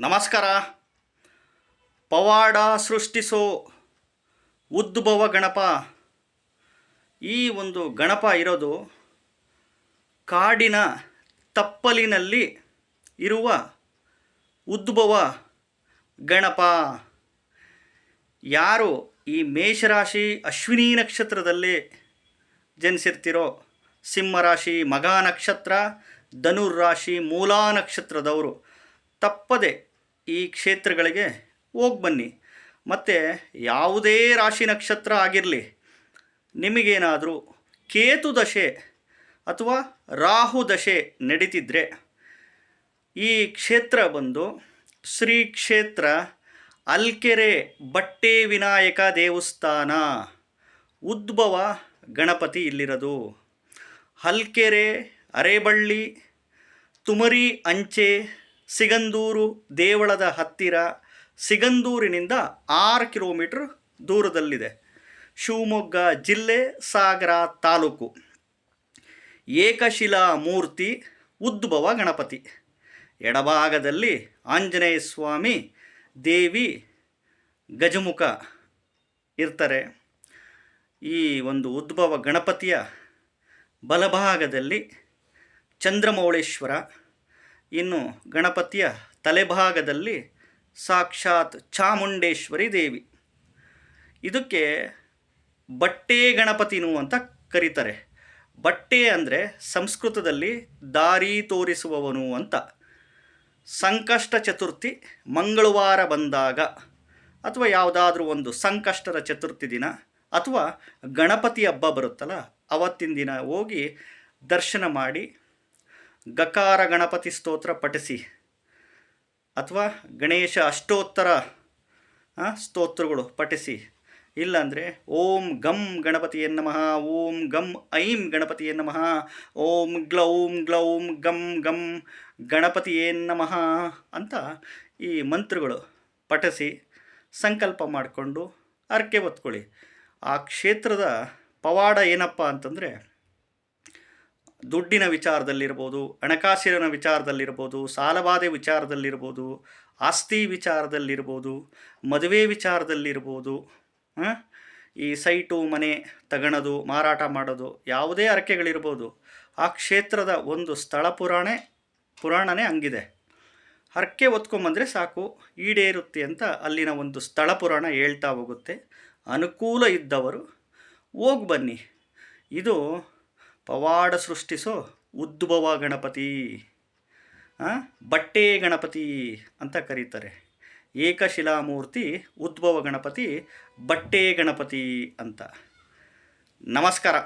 ನಮಸ್ಕಾರ. ಪವಾಡ ಸೃಷ್ಟಿಸೋ ಉದ್ಭವ ಗಣಪ. ಈ ಒಂದು ಗಣಪ ಇರೋದು ಕಾಡಿನ ತಪ್ಪಲಿನಲ್ಲಿ ಇರುವ ಉದ್ಭವ ಗಣಪ. ಯಾರು ಈ ಮೇಷರಾಶಿ ಅಶ್ವಿನಿ ನಕ್ಷತ್ರದಲ್ಲಿ ಜನಿಸಿರ್ತಿರೋ, ಸಿಂಹರಾಶಿ ಮಗ ನಕ್ಷತ್ರ ಧನುರ್ರಾಶಿ ಮೂಲಾ ನಕ್ಷತ್ರದವರು ತಪ್ಪದೆ ಈ ಕ್ಷೇತ್ರಗಳಿಗೆ ಹೋಗಿ ಬನ್ನಿ ಮತ್ತು ಯಾವುದೇ ರಾಶಿ ನಕ್ಷತ್ರ ಆಗಿರಲಿ, ನಿಮಗೇನಾದರೂ ಕೇತು ದಶೆ ಅಥವಾ ರಾಹು ದಶೆ ನಡೀತಿದ್ರೆ ಈ ಕ್ಷೇತ್ರ ಬಂದು ಶ್ರೀ ಕ್ಷೇತ್ರ ಅಲ್ಕೆರೆ ಬಟ್ಟೆ ವಿನಾಯಕ ದೇವಸ್ಥಾನ, ಉದ್ಭವ ಗಣಪತಿ ಇಲ್ಲಿರೋದು. ಹಲ್ಕೆರೆ, ಅರೇಬಳ್ಳಿ, ತುಮರಿ ಅಂಚೆ ಸಿಗಂದೂರು ದೇವಳದ ಹತ್ತಿರ ಸಿಗಂದೂರಿನಿಂದ ಆರು ಕಿಲೋಮೀಟ್ರ್ ದೂರದಲ್ಲಿದೆ. ಶಿವಮೊಗ್ಗ ಜಿಲ್ಲೆ ಸಾಗರ ತಾಲೂಕು. ಏಕಶಿಲಾ ಮೂರ್ತಿ ಉದ್ಭವ ಗಣಪತಿ. ಎಡಭಾಗದಲ್ಲಿ ಆಂಜನೇಯ ಸ್ವಾಮಿ ದೇವಿ ಗಜಮುಖ ಇರ್ತಾರೆ. ಈ ಒಂದು ಉದ್ಭವ ಗಣಪತಿಯ ಬಲಭಾಗದಲ್ಲಿ ಚಂದ್ರಮೌಳೇಶ್ವರ ಇನ್ನು ಗಣಪತಿಯ ತಲೆಭಾಗದಲ್ಲಿ ಸಾಕ್ಷಾತ್ ಚಾಮುಂಡೇಶ್ವರಿ ದೇವಿ. ಇದಕ್ಕೆ ಬಟ್ಟೆ ಗಣಪತಿನು ಅಂತ ಕರೀತಾರೆ. ಬಟ್ಟೆ ಅಂದರೆ ಸಂಸ್ಕೃತದಲ್ಲಿ ದಾರಿ ತೋರಿಸುವವನು ಅಂತ. ಸಂಕಷ್ಟ ಚತುರ್ಥಿ ಮಂಗಳವಾರ ಬಂದಾಗ ಅಥವಾ ಯಾವುದಾದ್ರೂ ಒಂದು ಸಂಕಷ್ಟದ ಚತುರ್ಥಿ ದಿನ ಅಥವಾ ಗಣಪತಿ ಹಬ್ಬ ಬರುತ್ತಲ್ಲ, ಅವತ್ತಿನ ದಿನ ಹೋಗಿ ದರ್ಶನ ಮಾಡಿ ಗಕಾರ ಗಣಪತಿ ಸ್ತೋತ್ರ ಪಠಿಸಿ. ಅಥವಾ ಗಣೇಶ ಅಷ್ಟೋತ್ತರ ಸ್ತೋತ್ರಗಳು ಪಠಿಸಿ. ಇಲ್ಲಾಂದರೆ, ಓಂ ಗಂ ಗಣಪತಿಯ ನಮಃ, ಓಂ ಗಂ ಐಂ ಗಣಪತಿಯ ನಮಃ, ಓಂ ಗ್ಲೌಂ ಗ್ಲೌಂ ಗಂ ಗಂ ಗಣಪತಿಯೇ ನಮಃ ಅಂತ ಈ ಮಂತ್ರಗಳು ಪಠಿಸಿ ಸಂಕಲ್ಪ ಮಾಡಿಕೊಂಡು ಅರ್ಕೆ ಹೊತ್ಕೊಳ್ಳಿ. ಆ ಕ್ಷೇತ್ರದ ಪವಾಡ ಏನಪ್ಪ ಅಂತಂದರೆ ದುಡ್ಡಿನ ವಿಚಾರದಲ್ಲಿರ್ಬೋದು, ಹಣಕಾಸಿನ ವಿಚಾರದಲ್ಲಿರ್ಬೋದು, ಸಾಲಬಾಧೆ ವಿಚಾರದಲ್ಲಿರ್ಬೋದು, ಆಸ್ತಿ ವಿಚಾರದಲ್ಲಿರ್ಬೋದು, ಮದುವೆ ವಿಚಾರದಲ್ಲಿರ್ಬೋದು ಈ ಸೈಟು, ಮನೆ ತಗಣದು, ಮಾರಾಟ ಮಾಡೋದು, ಯಾವುದೇ ಹರಕೆಗಳಿರ್ಬೋದು, ಆ ಕ್ಷೇತ್ರದ ಒಂದು ಸ್ಥಳ ಪುರಾಣೆ, ಪುರಾಣನೇ ಹಂಗಿದೆ. ಹರಕೆ ಹೊತ್ಕೊಂಬಂದರೆ ಸಾಕು, ಈಡೇರುತ್ತೆ ಅಂತ ಅಲ್ಲಿನ ಒಂದು ಸ್ಥಳ ಪುರಾಣ ಹೇಳ್ತಾ ಹೋಗುತ್ತೆ. ಅನುಕೂಲ ಇದ್ದವರು ಹೋಗಿ ಬನ್ನಿ. ಇದು ಪವಾಡ ಸೃಷ್ಟಿಸೋ ಉದ್ಭವ ಗಣಪತಿ ಬಟ್ಟೆ ಗಣಪತಿ ಅಂತ ಕರೀತಾರೆ. ಏಕಶಿಲಾಮೂರ್ತಿ ಉದ್ಭವ ಗಣಪತಿ, ಬಟ್ಟೆ ಗಣಪತಿ ಅಂತ. ನಮಸ್ಕಾರ.